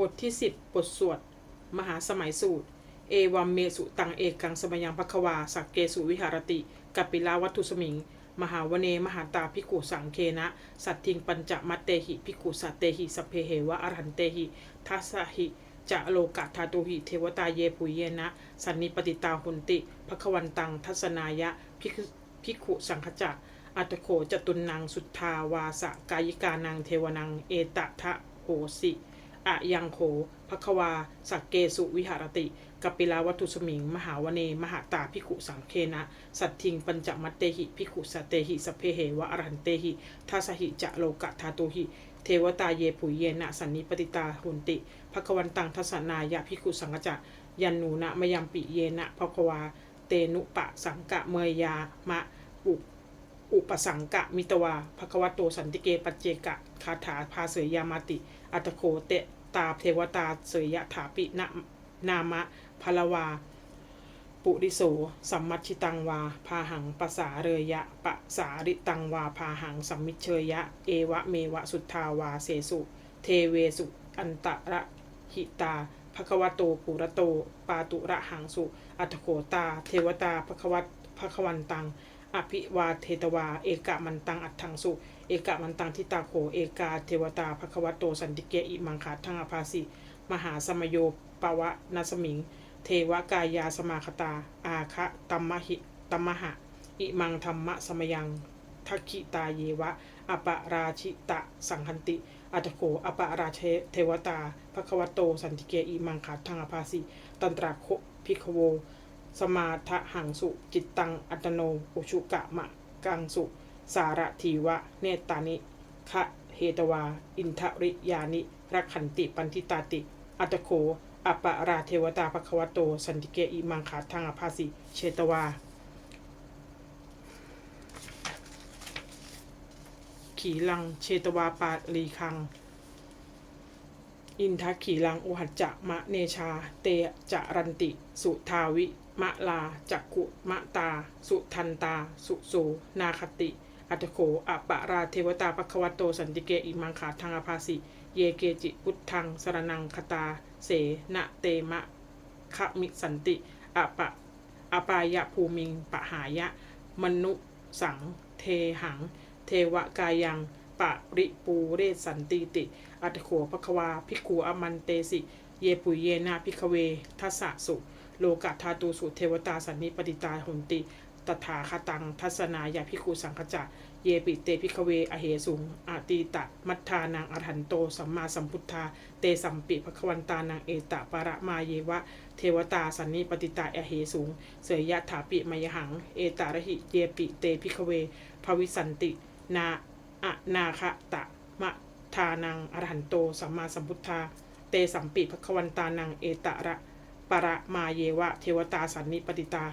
บทที่ 10 บทสวด มหาสมัยสูตร เอวัมเมสุตังเอกังสมยังภควา สักเกสุวิหารติกัปปิลาวัตถุสมิง มหาวเน มหาตาภิกขุสังเคนะ สัตทิงปัญจมัตเตหิภิกขุสัตเตหิสพเพเหวะอรหันเตหิทัสหิจะโลกะทาตุหิเทวตาเยปุเยนะ สันนิปติตาหุนติภควันตัง ทัศนายะภิกขุภิกุสังคจักอัตโขจตุนนางสุทธาวาสกายิกานังเทวนัง เอตทะโหสิ อะยังโขภควา สักเกสุวิหารติกัปปิลาวัตุสมิง มหาวเน มหาตาภิขุสังเคนะ สัตทิง ปัญจมัตเตหิภิขุสัตเตหิ สเพเหวะอรหันเตหิทัสหิจะโลกะทาตุหิ เทวตาเยปุยเยนะ สันนิปติตาหุนติภควันตังทัสนายะภิขุสังกจะยันนูนะมยัมปิเยนะภควา เตนุปะสังกะเมยยามะปุ อุปสังกะมิตวาภควโตสันติเกปัจเจกะคาถาพาเสยยามาติ อัตโคเตตาเทวตาเสยยะถาปินะนามะพลวา ปุริโสสัมมัชิตังวา พาหังปสาเรยะปะสาริตังวา พาหังสัมมิเชยะ เอวะเมวะสุทธาวาเสสุ เทเวสุ อันตระหิตาภควโตปุระโต ปาตุระหังสุ อัตโขตา เทวตาภควัตภควันตัง อภิวาเทตวา เอกะมันตังอัตถังสุเอกะมันตังทิตาโข เอกาเทวตาภควโตสันติเกอิมังคาทังอภาสิ มหาสมโยปวะนาสมิง เทวกายาสมาคตา อาคะตัมมหิตัมมหะ อิมังธรรมะสมยังทักขิตาเยวะ อปราชิตะสังคันติ อัตโกอปราเชเทวตาภควโตสันติเกอิมังคาทังอภาสิ ตันตราโคพิกโว สมาทะหังสุจิตตังอัตโนอุชุกะมะกังสุสารทีวะ เนตานิคะเหตวา อินทริยานิรักขันติปันทิตาติ อัตโขอปราเทวตาภควโต สันติเกอิมังคาทังอภาสิเชตวา ขีลังเชตวาปาลีคัง อินทขีลังอุหัจจะมะเนชา เตจารันติ สุทาวิมะลาจักขุมะตา สุทันตา สุสูนาคติ อัตโขอปะราเทวตาปะควโตสันติเกอิมังคาทังอภาสิ เยเกจิพุทธังสรนังคตา เสนะเตมะคะมิสันติอปะอปายะภูมิงปะหายะ มนุสัง เทหัง เทวกายัง ปะริปูเรศสันติติ อัตโขภควาภิกขุอมันเตสิ เยปุยเยนาภิกเวทัสสะสุ โลกะทาตูสุเทวตาสันนิปติตาหุนติ ตถาคตังทัศนายาภิกขุสังคจะ เยปิเตภิกเว อเหสุงอาตีตะ มัทธานังอรหันโต สัมมาสัมพุทธา เตสัมปิภควันตานังเอตะปะระมาเยวะ เทวตาสันนิปติตาอเหสุง เสยยะถาปิมยหัง เอตาระหิ เยปิเตภิกเวภวิสันติ นา อะนาคตะมะทานังอรหันโตสัมมาสัมพุทธา เตสัมปิภควันตานังเอตระ ปะระมาเยวะ เทวตาสันนิปติตา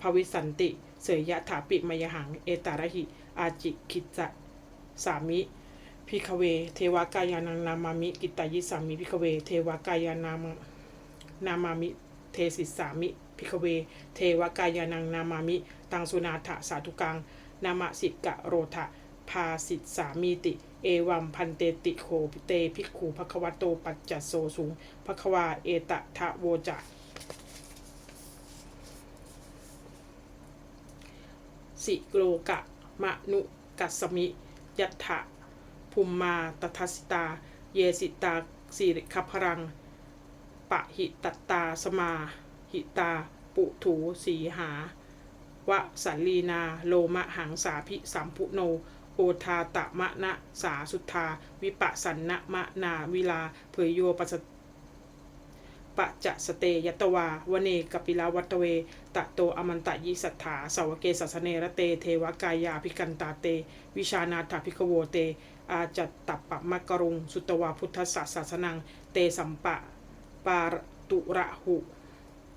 ภวิสันติ เสยยะถาปิมยหัง เอตระหิ อาจิคิจะสามิพิคเว เทวากายานังนามามิ กิตายิสามิพิคเว เทวากายานามนามามิ เทสิสามิพิคเว เทวากายานังนามามิ ตังสุนาถะสาธุกัง นามสิกะโรทะ พาสิทสามีติ เอวัมพันเตติโคเตภิกขูภควโตปัจจัโซสุงภควาเอตะทะโวจะสิโลกะมะนุกัสสมิ ยัตถะภูมมาตทัสสิตา เยสิตาสิริคพรัง ปะหิตตาสมา หิตา ปุถูสีหาวะสัลลีนา โลมะหังสาพิสัมพุโน โอทาตะมะนะสาสุทา วิปะสันนะมะนาวิลาเผยโยปัสปะจะสเตยตวาวเนกปิลาวัตเว ตะโตอมันตะยิสัทธาสาวเกสัสเนระเต เทวกายาภิกันตาเต วิชานาถาภิกโวเต อาจัตตัปปะมะกรุง สุตวาพุทธศาสสนัง เตสัมปะ ปารตุระหุ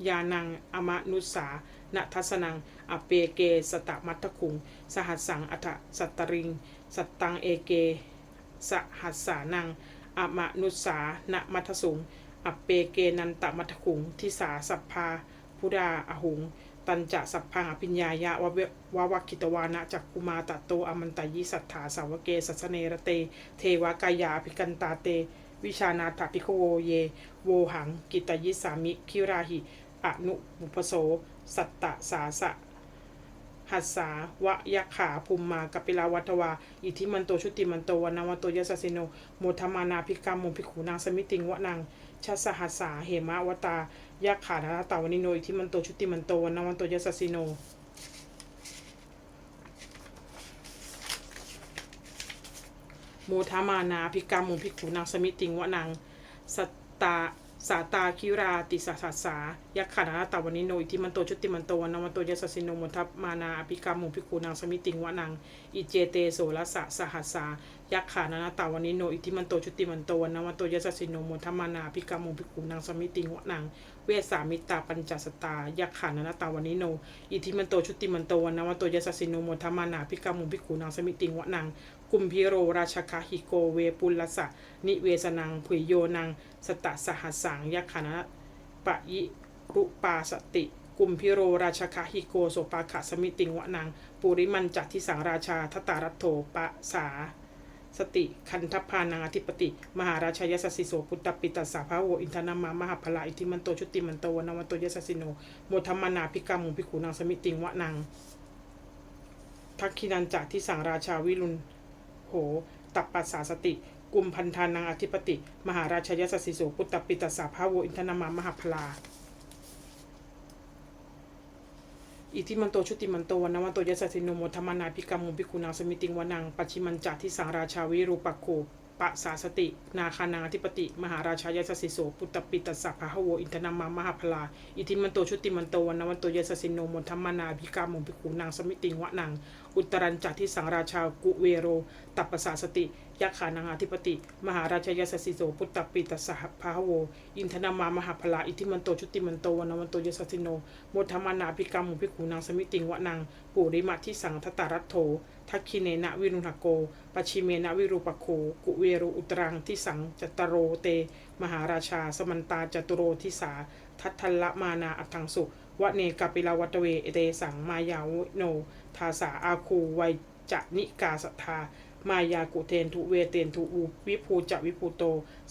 ยานัง อมนุสาณทัสนัง อเปเก สตะมัตคุง สหัสสังอัฏสัตตริง สัตตังเอเก สหัสสานัง อมนุสาณมัทสุง อเปเกนันตมัทคุง ทิสาสัพพาพุดาอหุง ตันจะสัพพังอภิญญายะวะวะวักคิตวานะจักกุมาตะโตอมันตยิสัทธาสาวเกสัสเนระเต เทวกายาภิกันตาเตวิชานาถพิโคโวเย โวหัง กิตยิสามิ คิราหิ อนุบุพโส สัตตสาสะหัสสาวะยะขาภูมมากัปปิลาวัตวา อิทิมันโตชุติมันโตวนาวันโตยสสสิโนโมทมานาภิกรรมมุภิกขุนางสมิติงวะนางชัสหัสสาเหมาวตายะขานาตาวนิโนอิทิมันโตชุติมันโตวนาวันโตยสสสิโนโมทามานาภิกรรมมุภิกขุนางสมิติงวะนางสตตา สาตาคิราติสาสัสายักขานาตาวนิโนอิทิมันโตชุติมันโตนนวันโตยสสสิโนโมทัพมานาอภิกรรมมุภิกขุนางสมิติงวะนางอิเจเตโสรสะสหัสสายักขานาตาวนิโนอิทิมันโตชุติมันโตนนวันโตยสสสิโนโมทัพมานาอภิกรรมมุภิกขุนางสมิติงวะนางเวสามิตาปัญจสตายักขานาตาวนิโนอิทิมันโตชุติมันโตนนวันโตยสสสิโนโมทัพมานาอภิกรรมมุภิกขุนางสมิติงวะนาง กุมพิโรราชคาหิโกเวปุลสะ นิเวสนังผุยโยนัง สตะสหัสังยักขณะปะยิรุปาสติ กุมพิโรราชคาหิโกโสปาขะสมิติงวะนัง ปุริมันจัตทิสังราชาทตารัตโถปะสาสติคันทพานังอธิปติ มหาราชายสสิโสพุตตปิตัสสาภาโวอินทนามามหาพลาอิทิมันโตชุติมันโตวนวันโตยสสสิโนโมทัมมนาภิกรรมุภิขุนังสมิติงวะนังทักขินันจัที่สังราชาวิรุณ โห ตับปัสสาสติกุมพันธานังอธิปติ มหาราชยสสสิโสปุตตปิตสาภาโวอินทนามามหาพลา อิทิมันโตชุติมันโตวันวันโตยสสสิโนโมธรรมนาภิกรรมุภิกขุนางสมิติงวนังปัจฉิมันจัที่สังราชาวิรูปโขปะสาสติ นาคานังอธิปติ มหาราชายสสิโสปุตตปิตัสสะภาโวอินทนามามหาพลา อิทิมันโตชุติมันโตวันวันโตยสสสิโนโมธรรมนาภิกรรมุภิกขุนางสมิติงวนังอุตรันจัที่สังราชากุเวโร ตัปปสาสติยักขานังอธิปติ มหาราชยสสสิโสปุตตปิตสสะภาโว อินทนามามหาพลาอิทิมันโตชุติมันโตวันวันโตยสสสิโนโมธรรมนาภิกรรมุภิกขุนางสมิติงวะนังปุริมาที่สังทตารัตโถทักขิเนนะวิรุณหโกปชิเมนะวิรูปโค กุเวรุอุตรังที่สังจัตโรเต มหาราชา สมันตาจตุโรทิสา ทัทละมานาอัตังสุ วะเนกาปิลาวัตเวเอเตสังมายาวโน ทาสาอาคูไวยจะนิกาสัทธามายากุเทนทุเวเตนทุอูวิภูจะวิภูโต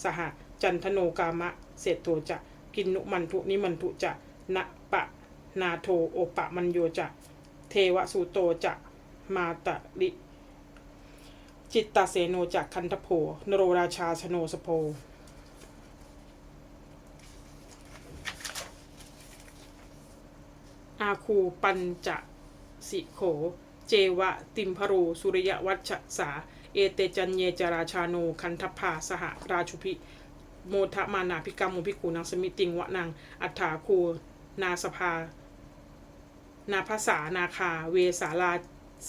สหจันทโนกามะเศรษโทจะกินนุมันทุนิมันทุจะนะปะนาโทโอปะมันโยจะ เทวสุโตจะมาตะลิจิตตาเสโนจากคันทโพนโรราชาชโนสโพ อาคูปัญจะสิโข เจวะติมพรู สุริยวัชสา เอเตจันเยจราชาโน คันทพาสหราชุพิโมทะมานาภิกรรมมุภิกขุนังสมิติงวะนังอัฏฐาคู นาสภา นาภาษานาคา เวสาลา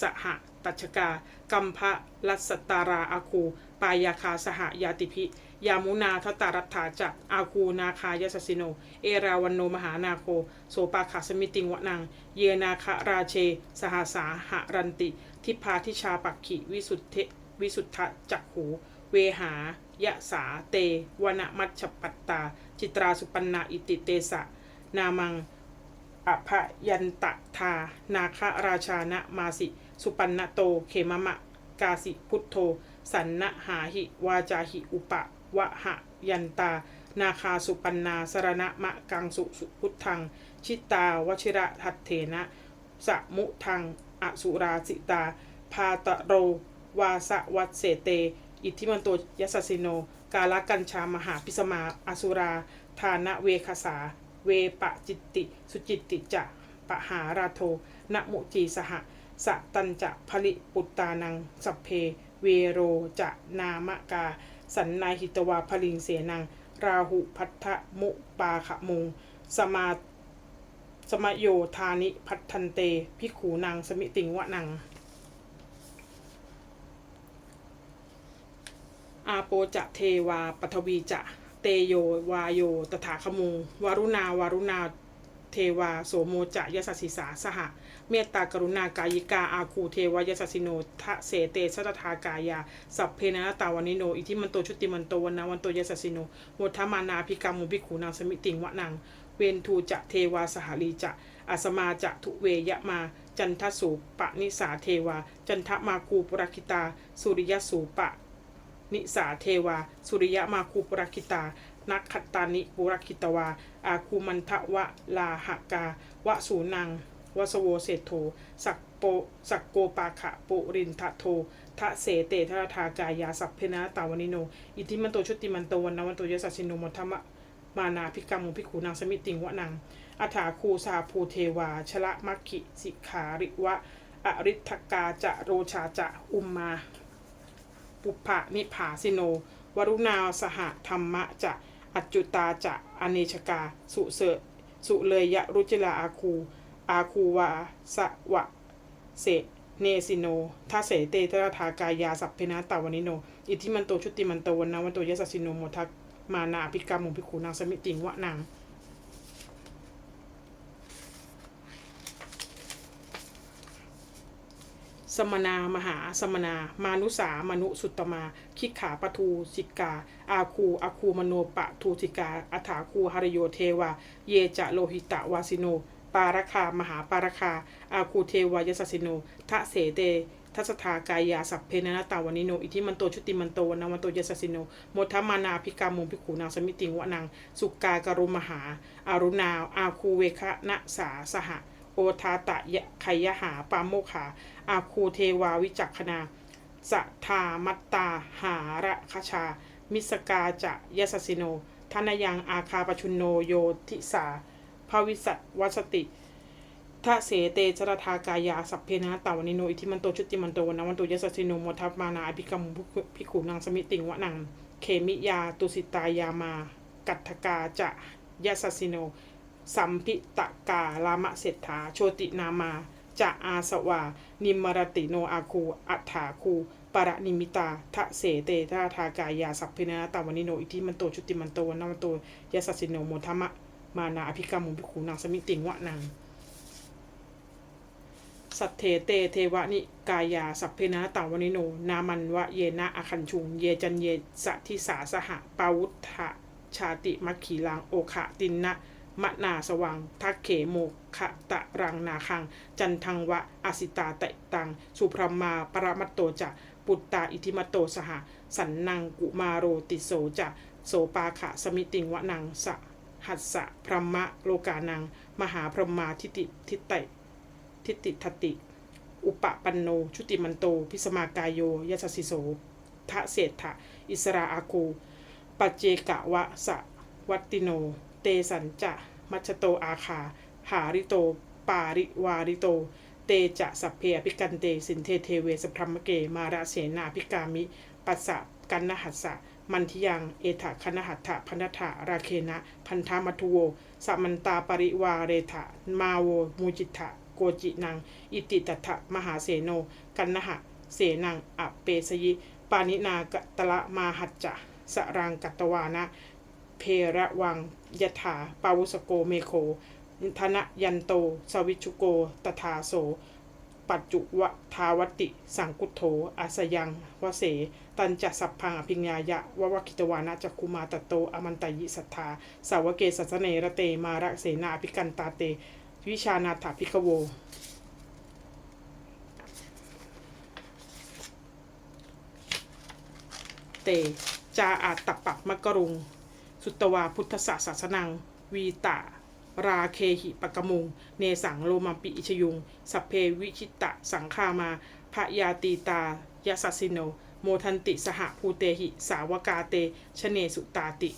สหตัชกา กัมพะรัสตาราอาคู ปายาคาสหยาติพิ ยามุนาทตารัตถาจะอาคูนาคายสสิโน เอราวันโนมหานาโค โสปาขาสมิติงวะนัง เยนาคราเช สหสาหะรันติ ทิพาทิชาปักขิ วิสุทธิวิสุทธะจักขูเวหายะสาเตวนะมัชปัตตา จิตราสุปันนาอิติเตสะ นามังอภยันตทา นาคราชานะมาสิ สุปันนโต เขมมะ กาสิพุทโธ สันนหาหิ วาจาหิอุปะ วะหะยันตา นาคาสุปันนาสรณะมะกังสุสุพุทธัง ชิตาวชิระทัตเถนะสะมุทังอสุราสิตา พาตะโร วาสะวัตเสเต อิทธิมันโตยัสสสิโน กาลกัญชามหาพิสมาอสุรา ทานะเวคสา เวปะจิตติ สุจิตติจะปะหาราโทนะมุจีสหสะตันจะผลิปุตตานังสัพเพ เวโรจะนามกา สันนายหิตวาพลิงเสนัง ราหุพัทธมุปาขมุงสมาสมโยธานิพัทธันเตพิขูนางสมิติงวะนัง อาโปจะเทวาปทวีจะเตโยวาโย ตถาคมุงวารุณาวารุณาเทวา โสโมจะยสสสิสาสหะ เมตตากรุณากายิกาอาคูเทวยสสสิโนทะเสเตสัตถากายา สัพเพนะตาวานิโน อิทิมันโตชุติมันโตวันนาวันโตยสสสิโนโมทามานาภิกรรมุภิกขุนางสมิติงวะนังเวนทูจะเทวาสหลีจะอาสมาจะทุเวยะมา จันทสูปะนิสาเทวา จันทมาคูปุรคิตา สุริยสูปะ นิสาเทวา สุริยะมาคูปุรคิตานักขตตานิปุรคิตวาอาคูมันทะวะลาหกาวะสูนัง วสโวเศรษโธสักโปสักโกปาขะปุรินทะโททะเสเตทะทากายาสัพเพนะตาวนิโน อิทิมันโตชุติมันโตวันนวันโตยสัสสิโนมทธมะมานาภิกรรมุภิขุนางสมิติงวะนังอัฏฐาคูสาภูเทวา ชละมัคคิสิกขาริวะ อริทกาจะโรชาจะอุมมา ปุพะนิผาสิโน วรุณาสหธรรมะจะ อัจจุตาจะอเนชกา สุเสสุเลยยะรุจิลาอาคู อาคูวา สวะ เส เนสิโนทาเสเตตระทากายาสัพเพนะตาวนิโน อิทิมันโตชุติมันโตวันนาวันโตยสัสสิโนโมทักมานาภิกรรมมุภิกขุนางสมิติงวะนางสมนามหาสมนา มานุสามนุสุตตมา คิกขาปทูสิกา อาคูอาคูมโนปะทูสิกาอัฐาคูหรโยเทวา เยจะโลหิตะวาสิโน ปารคามหาปารคา อาคูเทวายสสสิโนทะเสเตทัสทากายาสัพเพนนตาวนิโน อิทิมันโตชุติมันโตนนวันโตยสสสิโนโมทมานาภิกามุงภิกขุนางสมิติงวะนางสุกากรุมหาอารุณาอาคูเวคะนะสาสหะ โอทาตะยะไคยหาปามโมขาอาคูเทวาวิจักขณาสัทามัตตาหาระคชา มิสกาจะยสสิโนทนยังอาคาปชุนโนโยทิสา ภาวิสัตวัสติทะเสเตจรทากายาสัพเพนะตาวนิโนอิทิมันโตชุติมันโตวันนวันโตยสัสิโนโมทัพมานาอภิกรรมพิขุนางสมิติงวะนังเคมิยาตุสิตายามา กัตถกาจะยสัสิโน สัมพิตะกาลามะเศรษฐา โชตินามาจะอาสวา นิมรติโนอาคูอัฏฐาคูปรนิมิตาทะเสเตทาทากายาสัพเพนะตาวนิโนอิทิมันโตชุติมันโตวันนวันโตยสัสิโนโมทมะ มานาอภิกรรมมุภิขุนางสมิติงวะนางสัทเทเตเทวะนิกายา สัพเพนะตาวนิโน นามันวะเยนะอคันชุง เยจันเยสะทิสาสหะปาวุธะชาติมัคคีลังโอคะตินนะมะนาสวังทักเขโมคะตะรังนาคัง จันทังวะอสิตาเตตัง สุพรมาปรมัตโตจะปุตตาอิทิมัตโตสหะสันนังกุมาโรติโสจะโสปาขะสมิติงวะนังสะ หัสสะพรหมะโลกานัง มหาพรหมาทิติทิไตทิติทติ อุปปันโน ชุติมันโต พิสมากายโยยัสสิโสทะเศรษฐะอิสราอาคูปัจเจกะวะสะวัตติโน เตสันจะมัชโตอาคา หาริโต ปาริวาริโต เตจะสัพเพอภิกันเต สินเทเทเวสพรหมเก มาราเสนาภิกามิ ปัสสะกันนหัสสะ มันทิยัง เอถะคณหัตถะพันธะราเคนะ พันธามัทุโวสัมมันตาปริวาเรถะมาโวมูจิตะโกจินัง อิติตัทะมหาเสโน กันนหะ เสนังอเปสยิ ปานินากตละมาหัจจะสรังกัตวานะ เพระวังยถาปาวุสโกเมโคธนยันโต สวิชุโก ตถาโส ปัจจุวทาวติ สังกุโถอาสยังวเส ตันจะสัพพังอภิญญายะววคิตวานะจักคุมาตโต อมันตยิสัทธาสาวเกสัสเนระเตมาระเสนาอภิกันตาเต วิชานาถาภิกขโว เต จาอาตตปักมกรุง สุตวาพุทธศาสสนัง วีตา ราเคหิปกมุง เนสังโลมัมปิอิชยุง สัพเพวิชิตะสังคามาพะยาตีตายสัสสิโน โมทันติสหภูเตหิ สาวกาเตชเนสุตาติ